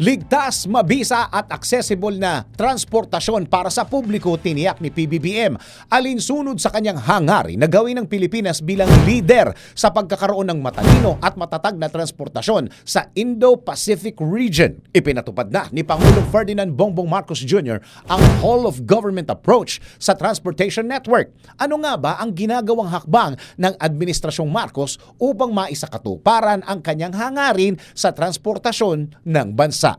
Ligtas, mabisa at accessible na transportasyon para sa publiko tiniyak ni PBBM. Alinsunod sa kanyang hangarin na gawin ng Pilipinas bilang leader sa pagkakaroon ng matalino at matatag na transportasyon sa Indo-Pacific region. Ipinatupad na ni Pangulong Ferdinand Bongbong Marcos Jr. ang whole of government approach sa transportation network. Ano nga ba ang ginagawang hakbang ng Administrasyong Marcos upang maisakatuparan ang kanyang hangarin sa transportasyon ng bansa?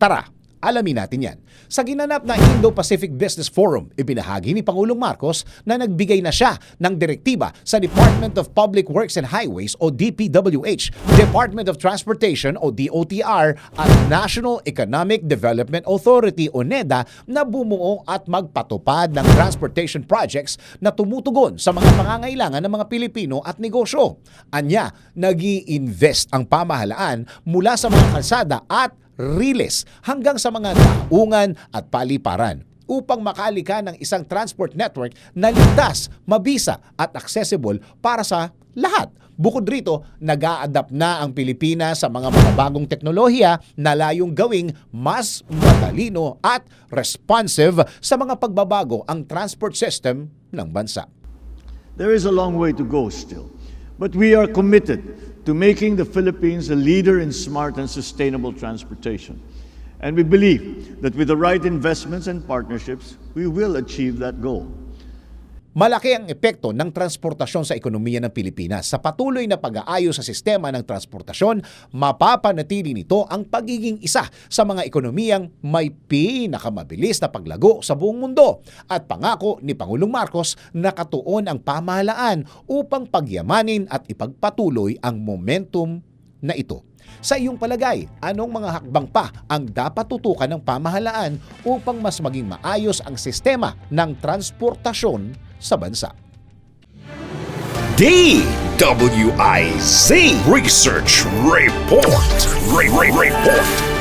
Tara, alamin natin yan. Sa ginanap na Indo-Pacific Business Forum, ibinahagi ni Pangulong Marcos na nagbigay na siya ng direktiba sa Department of Public Works and Highways o DPWH, Department of Transportation o DOTR at National Economic Development Authority o NEDA na bumuo at magpatupad ng transportation projects na tumutugon sa mga pangangailangan ng mga Pilipino at negosyo. Anya, nag invest ang pamahalaan mula sa mga kalsada at riles hanggang sa mga daungan at paliparan upang makalika ng isang transport network na ligtas, mabisa at accessible para sa lahat. Bukod rito, nag adapt na ang Pilipinas sa mga bagong teknolohiya na layong gawing mas matalino at responsive sa mga pagbabago ang transport system ng bansa. There is a long way to go still, but we are committed to making the Philippines a leader in smart and sustainable transportation. And we believe that with the right investments and partnerships, we will achieve that goal. Malaki ang epekto ng transportasyon sa ekonomiya ng Pilipinas. Sa patuloy na pag-aayos sa sistema ng transportasyon, mapapanatili nito ang pagiging isa sa mga ekonomiyang may pinakamabilis na paglago sa buong mundo. At pangako ni Pangulong Marcos na katuon ang pamahalaan upang pagyamanin at ipagpatuloy ang momentum na ito. Sa iyong palagay, anong mga hakbang pa ang dapat tutukan ng pamahalaan upang mas maging maayos ang sistema ng transportasyon sa bansa? DWIZ Research Report. Re- Re- Report.